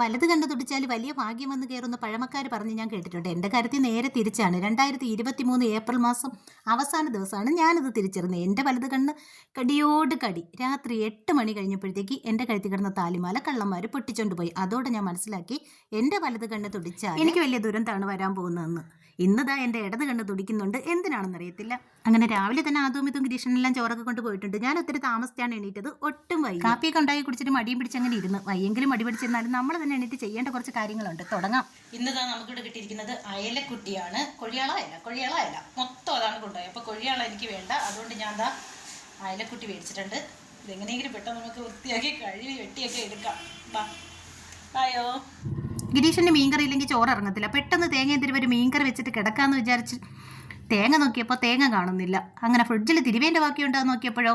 വലത് കണ്ട് തുടിച്ചാൽ വലിയ ഭാഗ്യം വന്ന് കയറുന്ന പഴമക്കാർ പറഞ്ഞ് ഞാൻ കേട്ടിട്ടുണ്ട്. എന്റെ കാര്യത്തിൽ നേരെ തിരിച്ചാണ്. രണ്ടായിരത്തി ഇരുപത്തി മൂന്ന് ഏപ്രിൽ മാസം അവസാന ദിവസമാണ് ഞാനിത് തിരിച്ചറിഞ്ഞത് എന്റെ വലത് കണ്ണ് കടിയോട് കടി. രാത്രി എട്ട് മണി കഴിഞ്ഞപ്പോഴത്തേക്ക് എന്റെ കഴുത്തിൽ കിടന്ന താലിമാല കള്ളന്മാർ പൊട്ടിച്ചോണ്ട് പോയി അതോടെ ഞാൻ മനസ്സിലാക്കി എന്റെ വലത് കണ്ണ് തുടിച്ചാൽ എനിക്ക് വലിയ ദുരന്തമാണ് വരാൻ പോകുന്നതെന്ന്. ഇന്നതാ എന്റെ ഇടത് കണ്ണ് തുടിക്കുന്നുണ്ട്. എന്തിനാണെന്നറിയത്തില്ല. അങ്ങനെ രാവിലെ തന്നെ ആദ്യം ഇതും ഗ്രീഷനെല്ലാം ചോറൊക്കെ കൊണ്ട് പോയിട്ടുണ്ട്. ഞാൻ ഒത്തിരി താമസിച്ചാണ് എണീറ്റത്. ഒട്ടും വൈകി കാപ്പിയൊക്കെ ഉണ്ടായി കുടിച്ചിട്ട് മടിയും പിടിച്ച് അങ്ങനെ ഇരുന്ന്. വയ്യെങ്കിലും മടി പിടിച്ചിരുന്നാലും നമ്മൾ തന്നെ എണീറ്റ് ചെയ്യേണ്ട കുറച്ച് കാര്യങ്ങളുണ്ട്. തുടങ്ങാം. ഇന്നതാ നമുക്കിവിടെ കിട്ടിയിരിക്കുന്നത് അയലക്കുട്ടിയാണ്. കൊഴിയാള അയല കൊഴിയാള അയല. മൊത്തം അതാണ് കൊണ്ടുപോയത്. അപ്പോൾ കൊഴിയാള എനിക്ക് വേണ്ട. അതുകൊണ്ട് ഞാൻ ദാ അയലക്കുട്ടി മേടിച്ചിട്ടുണ്ട്. ഇതെങ്ങനെയെങ്കിലും പെട്ടെന്ന് നമുക്ക് വൃത്തിയാക്കി കഴുകി വെട്ടിയൊക്കെ എടുക്കാം. ബാ ബായോ ഗിരീഷിന്റെ മീൻകറി ഇല്ലെങ്കിൽ ചോറ് ഇറങ്ങത്തില്ല. പെട്ടെന്ന് തേങ്ങ എന്തിരി ഒരു മീൻകറി വെച്ചിട്ട് കിടക്കാന്ന് വിചാരിച്ച് തേങ്ങ നോക്കിയപ്പോൾ തേങ്ങ കാണുന്നില്ല. അങ്ങനെ ഫ്രിഡ്ജിൽ തിരുവേന്റെ ബാക്കി ഉണ്ടാന്ന് നോക്കിയപ്പോഴോ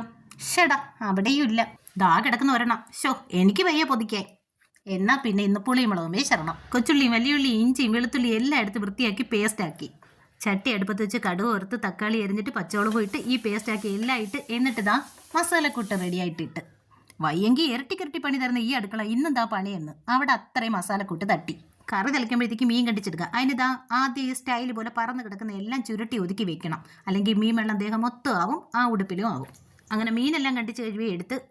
ഷടാ അവിടെയും ഇല്ല. ദാ കിടക്കുന്ന ഒരെണ്ണം. ഷോ എനിക്ക് വയ്യ പൊതിക്കാൻ എന്നാ പിന്നെ ഇന്ന് പുളിയും മുളകും ശരണം. കൊച്ചുള്ളിയും വലിയുള്ളിയും ഇഞ്ചിയും വെളുത്തുള്ളിയും എല്ലാം എടുത്ത് വൃത്തിയാക്കി പേസ്റ്റാക്കി. ചട്ടി അടുപ്പത്ത് വെച്ച് കടുക് ഓർത്ത് തക്കാളി എരിഞ്ഞിട്ട് പച്ചവളം പോയിട്ട് ഈ പേസ്റ്റാക്കി എല്ലാം ഇട്ട് എന്നിട്ട് ദാ മസാലക്കൂട്ട് റെഡിയായിട്ടിട്ട് വയ്യെങ്കിൽ ഇരട്ടി കിരട്ടി പണി തരുന്ന ഈ അടുക്കള ഇന്നും ദാ പണിയെന്ന്. അവിടെ അത്രയും മസാലക്കൂട്ട് തട്ടി. കറി തിളയ്ക്കുമ്പോഴത്തേക്ക് മീൻ കണ്ടിച്ചെടുക്കുക അതിന് ദാ ആദ്യം ഈ സ്റ്റൈൽ പോലെ പറന്ന് കിടക്കുന്ന എല്ലാം ചുരുട്ടി ഒതുക്കി വെക്കണം. അല്ലെങ്കിൽ മീൻ വെള്ളം ദേഹം മൊത്തം ആവും ആ ഉടുപ്പിലും ആവും. അങ്ങനെ മീനെല്ലാം കണ്ടിച്ച് കഴിവി എടുത്ത്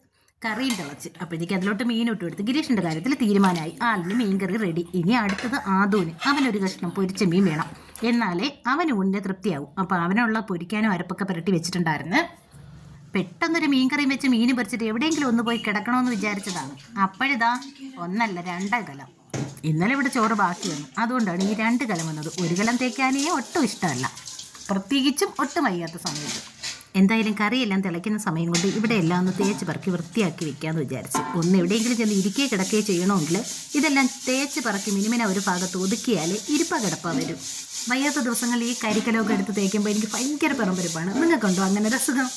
കറിയിൽ തിളച്ച്. അപ്പോഴത്തേക്ക് അതിലോട്ട് മീൻ ഇട്ട് കൊടുത്ത് ഗിരീഷിന്റെ കാര്യത്തിൽ തീരുമാനമായി. ആളിന് മീൻ കറി റെഡി ഇനി അടുത്തത് ആദൂന്. അവനൊരു കഷ്ണം പൊരിച്ച മീൻ വേണം. എന്നാലേ അവന് ഉണ്ണിന് തൃപ്തിയാവും. അപ്പോൾ അവനുള്ള പൊരിക്കാനും അരപ്പൊക്കെ പുരട്ടി വെച്ചിട്ടുണ്ടായിരുന്നു. പെട്ടെന്നൊരു മീൻ കറിയും വെച്ച് മീൻ പൊരിച്ചിട്ട് എവിടെയെങ്കിലും ഒന്ന് പോയി കിടക്കണമെന്ന് വിചാരിച്ചതാണ്. അപ്പോഴിതാ ഒന്നല്ല രണ്ടാ കലം ഇന്നലെ ഇവിടെ ചോറ് ബാക്കി വന്നു. അതുകൊണ്ടാണ് ഈ രണ്ട് കലം വന്നത്. ഒരു കലം തേക്കാനേ ഒട്ടും ഇഷ്ടമല്ല. പ്രത്യേകിച്ചും ഒട്ടും വയ്യാത്ത സമയത്ത്. എന്തായാലും കറിയെല്ലാം തിളയ്ക്കുന്ന സമയം കൊണ്ട് ഇവിടെ എല്ലാം ഒന്ന് തേച്ച് പറക്കി വൃത്തിയാക്കി വെക്കാമെന്ന് വിചാരിച്ചു. ഒന്ന് എവിടെയെങ്കിലും ചെന്ന് ഇരിക്കേ കിടക്കുകയോ ചെയ്യണമെങ്കിൽ ഇതെല്ലാം തേച്ച് പറക്കി മിനിമിന ഒരു ഭാഗത്ത് ഒതുക്കിയാൽ ഇരിപ്പ കിടപ്പ വരും. വയ്യാത്ത ദിവസങ്ങളിൽ ഈ കരിക്കലമൊക്കെ എടുത്ത് തേക്കുമ്പോൾ എനിക്ക് ഭയങ്കര പറമ്പരപ്പാണ്. നിങ്ങൾക്കുണ്ടോ അങ്ങനെ ഒരു അസുഖം?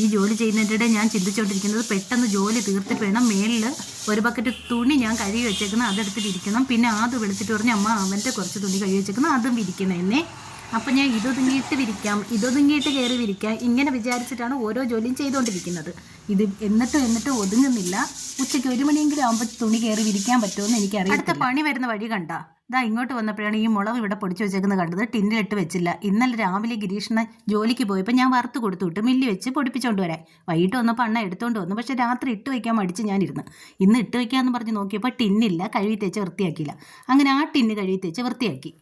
ഈ ജോലി ചെയ്യുന്നതിനിടെ ഞാൻ ചിന്തിച്ചുകൊണ്ടിരിക്കുന്നത് പെട്ടെന്ന് ജോലി തീർത്തിട്ട് വേണം മേളിൽ ഒരു ബക്കറ്റ് തുണി ഞാൻ കഴുകി വെച്ചേക്കണം അതെടുത്തിട്ട് ഇരിക്കണം. പിന്നെ അത് വിളിച്ചിട്ട് പറഞ്ഞു അമ്മ അവന്റെ കുറച്ച് തുണി കഴുകി വെച്ചേക്കണം അതും വിരിക്കണം എന്നെ അപ്പം ഞാൻ ഇതൊതുങ്ങിയിട്ട് വിരിക്കാം ഇതൊതുങ്ങിയിട്ട് കയറി വിരിക്കാം. ഇങ്ങനെ വിചാരിച്ചിട്ടാണ് ഓരോ ജോലിയും ചെയ്തുകൊണ്ടിരിക്കുന്നത്. ഇത് എന്നിട്ട് എന്നിട്ട് ഒതുങ്ങുന്നില്ല. ഉച്ചയ്ക്ക് ഒരു മണിയെങ്കിലും ആകുമ്പോൾ തുണി കയറി വിരിക്കാൻ പറ്റുമെന്ന് എനിക്കറിയാം അടുത്ത പണി വരുന്ന വഴി കണ്ട. ഇതാ ഇങ്ങോട്ട് വന്നപ്പോഴാണ് ഈ മുളക് ഇവിടെ പൊടിച്ചു വെച്ചേക്കുന്നത് കണ്ടത്. ടിന്നിലിട്ട് വെച്ചില്ല. ഇന്നലെ രാവിലെ ഗിരീഷിന് ജോലിക്ക് പോയപ്പോൾ ഞാൻ വറുത്ത് കൊടുത്തു വിട്ട് മില്ലി വെച്ച് പൊടിപ്പിച്ചുകൊണ്ട് വരാൻ. വൈകിട്ട് വന്നപ്പോൾ അണ്ണ എടുത്തുകൊണ്ട് വന്നു. പക്ഷേ രാത്രി ഇട്ട് വയ്ക്കാൻ മടിച്ച് ഞാനിരുന്ന്. ഇന്ന് ഇട്ട് വയ്ക്കാമെന്ന് പറഞ്ഞ് നോക്കിയപ്പോൾ ടിന്നില്ല കഴുകി തേച്ച് വൃത്തിയാക്കിയില്ല. അങ്ങനെ ആ ടിന്ന് കഴുകി തേച്ച് വൃത്തിയാക്കി.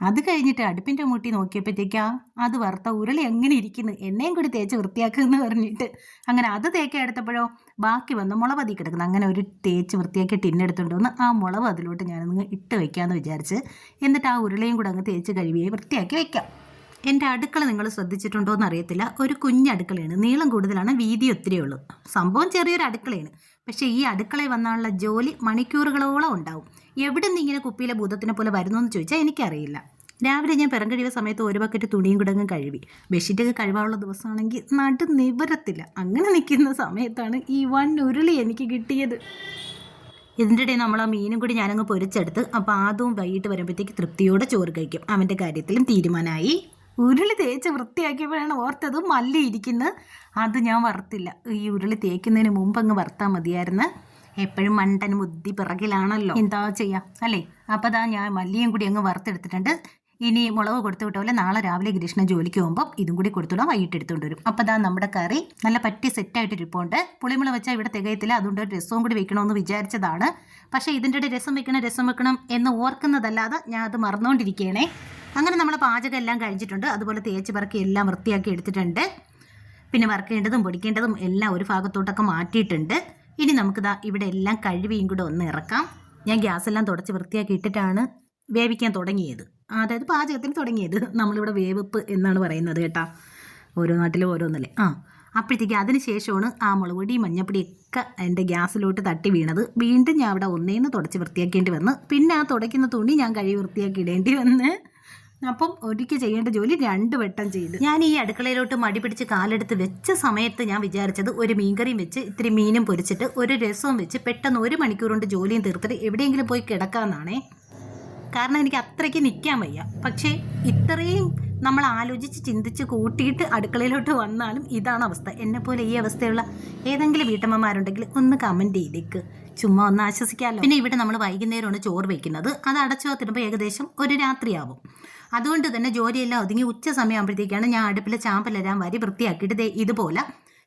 അത് കഴിഞ്ഞിട്ട് അടുപ്പിന്റെ മുട്ടി നോക്കിയപ്പോഴത്തേക്കാ അത് വറുത്ത ഉരുളി എങ്ങനെ ഇരിക്കുന്നു? എണ്ണയും കൂടി തേച്ച് വൃത്തിയാക്കുമെന്ന് പറഞ്ഞിട്ട്. അങ്ങനെ അത് തേക്കാൻ എടുത്തപ്പോഴോ ബാക്കി വന്ന് മുളവതി കിടക്കുന്നു. അങ്ങനെ ഒരു തേച്ച് വൃത്തിയാക്കി ടിന്നെടുത്തുകൊണ്ട് വന്ന് ആ മുളവ് അതിലോട്ട് ഞാനൊന്ന് ഇട്ട് വെക്കാമെന്ന് വിചാരിച്ച്. എന്നിട്ട് ആ ഉരുളയും കൂടെ അങ്ങ് തേച്ച് കഴുകി വൃത്തിയാക്കി വെക്കാം. എന്റെ അടുക്കള നിങ്ങൾ ശ്രദ്ധിച്ചിട്ടുണ്ടോ എന്ന് അറിയത്തില്ല ഒരു കുഞ്ഞ് അടുക്കളയാണ്. നീളം കൂടുതലാണ് വീതി ഒത്തിരി ഉള്ളൂ. സംഭവം ചെറിയൊരു അടുക്കളയാണ്. പക്ഷേ ഈ അടുക്കളയിൽ വന്നാലുള്ള ജോലി മണിക്കൂറുകളോളം ഉണ്ടാവും. എവിടെ നിന്ന് ഇങ്ങനെ കുപ്പിയിലെ ഭൂതത്തിനെ പോലെ വരുന്നു എന്ന് ചോദിച്ചാൽ എനിക്കറിയില്ല. രാവിലെ ഞാൻ പിറം കഴിയുന്ന സമയത്ത് ഒരു ബക്കറ്റ് തുണിയും കുടങ്ങും കഴുകി. ബെഡ്ഷീറ്റൊക്കെ കഴിവാനുള്ള ദിവസമാണെങ്കിൽ നടു നിവരത്തില്ല. അങ്ങനെ നിൽക്കുന്ന സമയത്താണ് ഈ വൺ ഉരുളി എനിക്ക് കിട്ടിയത്. ഇതിന്റെ ഇടയിൽ നമ്മൾ ആ മീനും കൂടി ഞാനങ്ങ് പൊരിച്ചെടുത്ത് അപ്പോൾ ആദ്യവും വൈകിട്ട് വരുമ്പോഴത്തേക്ക് തൃപ്തിയോടെ ചോറ് കഴിക്കും. അവന്റെ കാര്യത്തിലും തീരുമാനമായി. ഉരുളി തേച്ച് വൃത്തിയാക്കിയപ്പോഴാണ് ഓർത്തത് മല്ലി ഇരിക്കുന്നത് അത് ഞാൻ വറുത്തില്ല. ഈ ഉരുളി തേക്കുന്നതിന് മുമ്പ് അങ്ങ് വറുത്താൽ മതിയായിരുന്നു. എപ്പോഴും മണ്ടൻ ബുദ്ധി പിറകിലാണല്ലോ. എന്താ ചെയ്യാം? അല്ലേ? അപ്പോൾ അതാ ഞാൻ മല്ലിയും കൂടി അങ്ങ് വറുത്തെടുത്തിട്ടുണ്ട്. ഇനി മുളക് കൊടുത്തു വിട്ട പോലെ നാളെ രാവിലെ കൃഷ്ണൻ ജോലിക്ക് പോകുമ്പോൾ ഇതും കൂടി കൊടുത്തുവിടാം വൈകിട്ട് എടുത്തുകൊണ്ട് വരും. അപ്പോൾ അതാ നമ്മുടെ കറി നല്ല പറ്റി സെറ്റായിട്ട് ഇരിപ്പുണ്ട്. പുളിമുള വെച്ചാൽ ഇവിടെ തികയത്തില്ല. അതുകൊണ്ട് രസവും കൂടി വെക്കണമെന്ന് വിചാരിച്ചതാണ്. പക്ഷേ ഇതിന്റെ രസം വെക്കണം രസം വെക്കണം എന്ന് ഓർക്കുന്നതല്ലാതെ ഞാൻ അത് മറന്നുകൊണ്ടിരിക്കുകയാണേ അങ്ങനെ നമ്മൾ പാചകം എല്ലാം കഴിച്ചിട്ടുണ്ട് അതുപോലെ തേച്ച് പറക്കി എല്ലാം വൃത്തിയാക്കി എടുത്തിട്ടുണ്ട്. പിന്നെ വറക്കേണ്ടതും പൊടിക്കേണ്ടതും എല്ലാം ഒരു ഭാഗത്തോട്ടൊക്കെ മാറ്റിയിട്ടുണ്ട്. ഇനി നമുക്കിതാ ഇവിടെ എല്ലാം കഴിവിയും കൂടെ ഒന്ന് ഇറക്കാം. ഞാൻ ഗ്യാസെല്ലാം തുടച്ച് വൃത്തിയാക്കി ഇട്ടിട്ടാണ് വേവിക്കാൻ തുടങ്ങിയത്. അതായത് പാചകത്തിന് തുടങ്ങിയത്. നമ്മളിവിടെ വേവിപ്പ് എന്നാണ് പറയുന്നത് കേട്ടാ. ഓരോ നാട്ടിലും ഓരോന്നല്ലേ. ആ അപ്പോഴത്തേക്ക് അതിന് ശേഷമാണ് ആ മുളക് പൊടി മഞ്ഞപ്പൊടിയൊക്കെ എന്റെ ഗ്യാസിലോട്ട് തട്ടി വീണത്. വീണ്ടും ഞാൻ അവിടെ ഒന്നേന്ന് തുടച്ച് വൃത്തിയാക്കേണ്ടി വന്ന്. പിന്നെ ആ തുടയ്ക്കുന്ന തുണി ഞാൻ കഴുകി വൃത്തിയാക്കി ഇടേണ്ടി വന്ന് അപ്പം ഒരിക്കൽ ചെയ്യേണ്ട ജോലി രണ്ട് വട്ടം ചെയ്ത്. ഞാൻ ഈ അടുക്കളയിലോട്ട് മടി പിടിച്ച് കാലെടുത്ത് വെച്ച സമയത്ത് ഞാൻ വിചാരിച്ചത് ഒരു മീൻകറിയും വെച്ച് ഇത്തിരി മീനും പൊരിച്ചിട്ട് ഒരു രസവും വെച്ച് പെട്ടെന്ന് ഒരു മണിക്കൂർ കൊണ്ട് ജോലിയും തീർത്തിട്ട് എവിടെയെങ്കിലും പോയി കിടക്കാമെന്നാണേ. കാരണം എനിക്ക് അത്രയ്ക്ക് നിൽക്കാൻ വയ്യ. പക്ഷേ ഇത്രയും നമ്മൾ ആലോചിച്ച് ചിന്തിച്ച് കൂട്ടിയിട്ട് അടുക്കളയിലോട്ട് വന്നാലും ഇതാണ് അവസ്ഥ. എന്നെപ്പോലെ ഈ അവസ്ഥയുള്ള ഏതെങ്കിലും വീട്ടമ്മമാരുണ്ടെങ്കിൽ ഒന്ന് കമന്റ് ചെയ്തേക്ക്. ചുമ്മാ ഒന്ന് ആശ്വസിക്കാമല്ലോ പിന്നെ ഇവിടെ നമ്മൾ വൈകുന്നേരമാണ് ചോറ് വയ്ക്കുന്നത് അത് അടച്ചു തിരുമ്പോൾ ഏകദേശം ഒരു രാത്രിയാവും. അതുകൊണ്ട് തന്നെ ജോലിയെല്ലാം ഒതുങ്ങി ഉച്ച സമയമാകുമ്പോഴത്തേക്കാണ് ഞാൻ അടുപ്പിലെ ചാമ്പലെല്ലാം വരി വൃത്തിയാക്കിയിട്ട് ഇതുപോലെ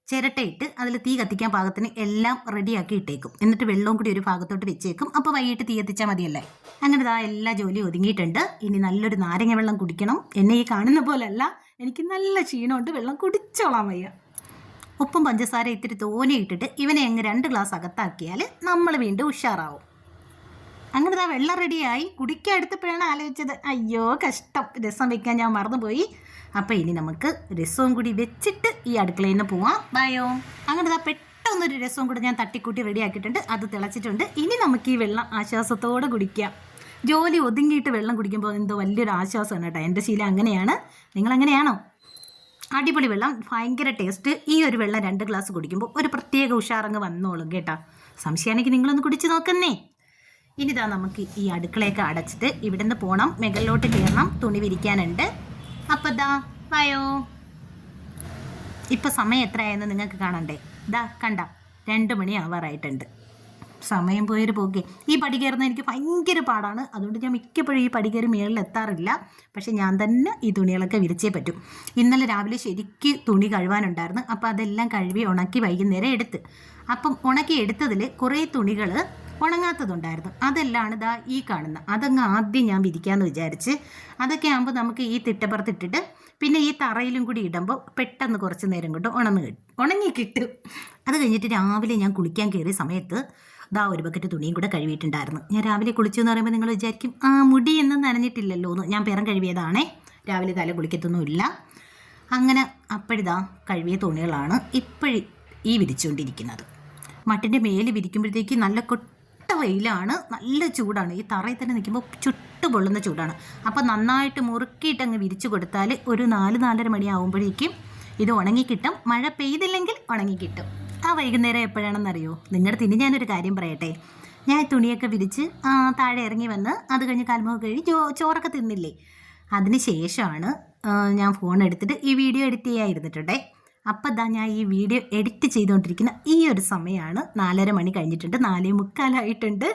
ചിരട്ടയിട്ട് അതിൽ തീ കത്തിക്കാൻ പാകത്തിന് എല്ലാം റെഡിയാക്കി ഇട്ടേക്കും. എന്നിട്ട് വെള്ളവും കൂടി ഒരു ഭാഗത്തോട്ട് വെച്ചേക്കും. അപ്പോൾ വൈകിട്ട് തീ കത്തിച്ചാൽ മതിയല്ലേ? അങ്ങനെ ഇതാ എല്ലാ ജോലിയും ഒതുങ്ങിയിട്ടുണ്ട്. ഇനി നല്ലൊരു നാരങ്ങ വെള്ളം കുടിക്കണം. എന്നെ ഈ കാണുന്ന പോലെയല്ല എനിക്ക് നല്ല ക്ഷീണമുണ്ട്. വെള്ളം കുടിച്ചോളാം വയ്യ. ഒപ്പം പഞ്ചസാര ഇത്തിരി തോനെ ഇട്ടിട്ട് ഇവനെ അങ്ങ് രണ്ട് ഗ്ലാസ് അകത്താക്കിയാൽ നമ്മൾ വീണ്ടും ഉഷാറാവും. അങ്ങനെ ദാ വെള്ളം റെഡിയായി കുടിക്കാൻ എടുത്തപ്പോഴാണ് ആലോചിച്ചത് അയ്യോ കഷ്ടം. രസം വെക്കാൻ ഞാൻ മറന്നുപോയി. അപ്പോൾ ഇനി നമുക്ക് രസവും കൂടി വെച്ചിട്ട് ഈ അടുക്കളയിൽ നിന്ന് പോവാം. ബായോ അങ്ങനെ ദാ പെട്ടെന്നൊരു രസവും കൂടി ഞാൻ തട്ടിക്കൂട്ടി റെഡിയാക്കിയിട്ടുണ്ട് അത് തിളച്ചിട്ടുണ്ട്. ഇനി നമുക്ക് ഈ വെള്ളം ആശ്വാസത്തോടെ കുടിക്കാം. ജോലി ഒതുങ്ങിയിട്ട് വെള്ളം കുടിക്കുമ്പോൾ എന്തോ വലിയൊരു ആശ്വാസമാണ് കേട്ടോ. എന്റെ ശീലം അങ്ങനെയാണ്. നിങ്ങളെങ്ങനെയാണോ അടിപൊളി വെള്ളം. ഭയങ്കര ടേസ്റ്റ് ഈ ഒരു വെള്ളം രണ്ട് ഗ്ലാസ് കുടിക്കുമ്പോൾ ഒരു പ്രത്യേക ഉഷാറങ്ങ് വന്നോളും കേട്ടോ. സംശയമാണെങ്കിൽ നിങ്ങളൊന്ന് കുടിച്ച് നോക്കുന്നേ. ഇനിതാ നമുക്ക് ഈ അടുക്കളയൊക്കെ അടച്ചിട്ട് ഇവിടെ നിന്ന് പോകണം മുകളിലോട്ട് കയറണം. തുണി വിരിക്കാനുണ്ട്. അപ്പം ദാ വായോ? ഇപ്പം സമയം എത്രയായെന്ന് നിങ്ങൾക്ക് കാണണ്ടേ? ദാ കണ്ട രണ്ട് മണി ആവാറായിട്ടുണ്ട്. സമയം പോയൊരു പോകെ ഈ പടി കയറുന്ന എനിക്ക് ഭയങ്കര പാടാണ്. അതുകൊണ്ട് ഞാൻ മിക്കപ്പോഴും ഈ പടി കയറി മേളിൽ എത്താറില്ല. പക്ഷേ ഞാൻ തന്നെ ഈ തുണികളൊക്കെ വിരിച്ചേ പറ്റും. ഇന്നലെ രാവിലെ ശരിക്ക് തുണി കഴുവാനുണ്ടായിരുന്നു. അപ്പോൾ അതെല്ലാം കഴുകി ഉണക്കി വൈകുന്നേരം എടുത്ത്. അപ്പം ഉണക്കി എടുത്തതിൽ കുറേ തുണികൾ ഉണങ്ങാത്തതുണ്ടായിരുന്നു. അതെല്ലാം ദാ ഈ കാണുന്ന. അതങ്ങ് ആദ്യം ഞാൻ വിരിക്കാമെന്ന് വിചാരിച്ച് അതൊക്കെ ആകുമ്പോൾ നമുക്ക് ഈ തിട്ടപ്പുറത്തിട്ടിട്ട് പിന്നെ ഈ തറയിലും കൂടി ഇടുമ്പോൾ പെട്ടെന്ന് കുറച്ച് നേരം കൊണ്ട് കിട്ടും ഉണങ്ങി കിട്ടും. അത് കഴിഞ്ഞിട്ട് രാവിലെ ഞാൻ കുളിക്കാൻ കയറിയ സമയത്ത് ദാ ഒരു ബക്കറ്റ് തുണിയും കൂടെ കഴുകിയിട്ടുണ്ടായിരുന്നു. ഞാൻ രാവിലെ കുളിച്ചു എന്ന് പറയുമ്പോൾ നിങ്ങൾ വിചാരിക്കും ആ മുടി എന്നും നനഞ്ഞിട്ടില്ലല്ലോ എന്ന്. ഞാൻ പിറം കഴുകിയതാണേ. രാവിലെ തല കുളിക്കത്തൊന്നുമില്ല അങ്ങനെ അപ്പോഴിതാ കഴുകിയ തുണികളാണ് ഇപ്പോഴും ഈ വിരിച്ചുകൊണ്ടിരിക്കുന്നത്. മട്ടിന്റെ മേൽ വിരിക്കുമ്പോഴത്തേക്ക് നല്ല വെയിലാണ് നല്ല ചൂടാണ്. ഈ തറയിൽ തന്നെ നിൽക്കുമ്പോൾ ചുട്ടു പൊള്ളുന്ന ചൂടാണ്. അപ്പോൾ നന്നായിട്ട് മുറുക്കിയിട്ട് അങ്ങ് വിരിച്ചു കൊടുത്താൽ ഒരു നാല് നാലര മണിയാവുമ്പോഴേക്കും ഇത് ഉണങ്ങിക്കിട്ടും. മഴ പെയ്തില്ലെങ്കിൽ ഉണങ്ങിക്കിട്ടും. ആ വൈകുന്നേരം എപ്പോഴാണെന്നറിയോ? നിങ്ങളുടെ തിന് ഞാനൊരു കാര്യം പറയട്ടെ. ഞാൻ തുണിയൊക്കെ വിരിച്ച് താഴെ ഇറങ്ങി വന്ന് അത് കഴിഞ്ഞ് കാൽമുഖം കഴിഞ്ഞ് ചോ ചോറൊക്കെ തിന്നില്ലേ? അതിന് ശേഷമാണ് ഞാൻ ഫോൺ എടുത്തിട്ട് ഈ വീഡിയോ എഡിറ്റ് ചെയ്യാതിരുന്നിട്ടുണ്ടേ. അപ്പം ദാ ഞാൻ ഈ വീഡിയോ എഡിറ്റ് ചെയ്തുകൊണ്ടിരിക്കുന്ന ഈ ഒരു സമയമാണ് നാലര മണി കഴിഞ്ഞിട്ടുണ്ട്. നാലേ മുക്കാലായിട്ടുണ്ട്.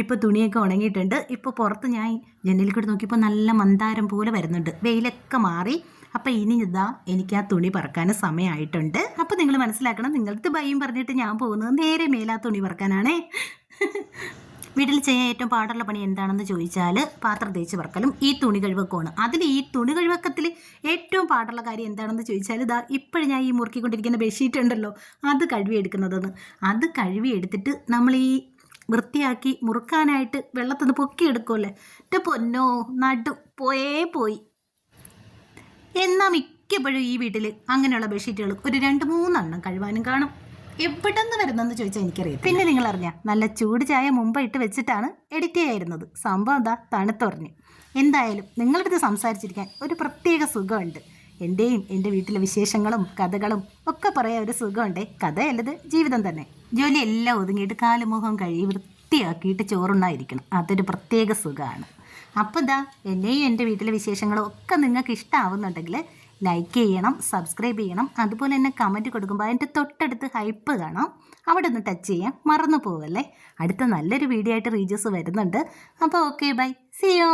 ഇപ്പോൾ തുണിയൊക്കെ ഉണങ്ങിയിട്ടുണ്ട്. ഇപ്പോൾ പുറത്ത് ഞാൻ ജനലിൽ കൂടി നോക്കിയപ്പോൾ നല്ല മന്ദാരം പോലെ വരുന്നുണ്ട്. വെയിലൊക്കെ മാറി. അപ്പോൾ ഇനി ഇതാ എനിക്ക് ആ തുണി പറക്കാൻ സമയമായിട്ടുണ്ട്. അപ്പോൾ നിങ്ങൾ മനസ്സിലാക്കണം നിങ്ങളടുത്ത് ഭയം പറഞ്ഞിട്ട് ഞാൻ പോകുന്നത് നേരെ മേലാ തുണി പറക്കാനാണേ. വീട്ടിൽ ചെയ്യാൻ ഏറ്റവും പാടുള്ള പണി എന്താണെന്ന് ചോദിച്ചാൽ പാത്രം തേച്ച് വറക്കലും ഈ തുണി കഴിവക്കമാണ് അതിൽ ഈ തുണി കഴിവക്കത്തിൽ ഏറ്റവും പാടുള്ള കാര്യം എന്താണെന്ന് ചോദിച്ചാൽ ഇതാ ഇപ്പോഴും ഞാൻ ഈ മുറുക്കിക്കൊണ്ടിരിക്കുന്ന ബെഡ്ഷീറ്റ് ഉണ്ടല്ലോ അത് കഴുകി എടുക്കുന്നതെന്ന് അത് കഴുകി എടുത്തിട്ട് നമ്മൾ ഈ വൃത്തിയാക്കി മുറുക്കാനായിട്ട് വെള്ളത്തിൽ നിന്ന് പൊക്കിയെടുക്കുമല്ലേ എന്റെ പൊന്നോ നടു പോയേ പോയി. എന്നാൽ മിക്കപ്പോഴും ഈ വീട്ടിൽ അങ്ങനെയുള്ള ബെഡ്ഷീറ്റുകൾ ഒരു രണ്ട് മൂന്നെണ്ണം കഴുവാനും കാണും. എവിടെ നിന്ന് വരുന്നെന്ന് ചോദിച്ചാൽ എനിക്കറിയാം പിന്നെ നിങ്ങൾ അറിഞ്ഞ നല്ല ചൂട് ചായ മുമ്പ് ഇട്ട് വെച്ചിട്ടാണ് എഡിറ്റ് ചെയ്യായിരുന്നത്. സംഭവം എന്താ തണുത്തുറഞ്ഞു. എന്തായാലും നിങ്ങളുടെ അടുത്ത് സംസാരിച്ചിരിക്കാൻ ഒരു പ്രത്യേക സുഖമുണ്ട്. എന്റെയും എന്റെ വീട്ടിലെ വിശേഷങ്ങളും കഥകളും ഒക്കെ പറയാൻ ഒരു സുഖമുണ്ടേ. കഥയല്ലത് ജീവിതം തന്നെ. ജോലി എല്ലാം ഒതുങ്ങിയിട്ട് കാലുമുഖം കഴുകി വൃത്തിയാക്കിയിട്ട് ചോറുണ്ണായിരിക്കണം അതൊരു പ്രത്യേക സുഖമാണ്. അപ്പോൾ എന്നെയും എന്റെ വീട്ടിലെ വിശേഷങ്ങളും ഒക്കെ നിങ്ങൾക്ക് ഇഷ്ടമാവുന്നുണ്ടെങ്കിൽ ലൈക്ക് ചെയ്യണം സബ്സ്ക്രൈബ് ചെയ്യണം. അതുപോലെ തന്നെ കമന്റ് കൊടുക്കുമ്പോൾ അതിന്റെ തൊട്ടടുത്ത് ഹൈപ്പ് കാണാം. അവിടെ ഒന്ന് ടച്ച് ചെയ്യാം മറന്നു പോവല്ലേ? അടുത്ത നല്ലൊരു വീഡിയോ ആയിട്ട് റീജസ് വരുന്നുണ്ട്. അപ്പോൾ ഓക്കെ ബൈ സിയോ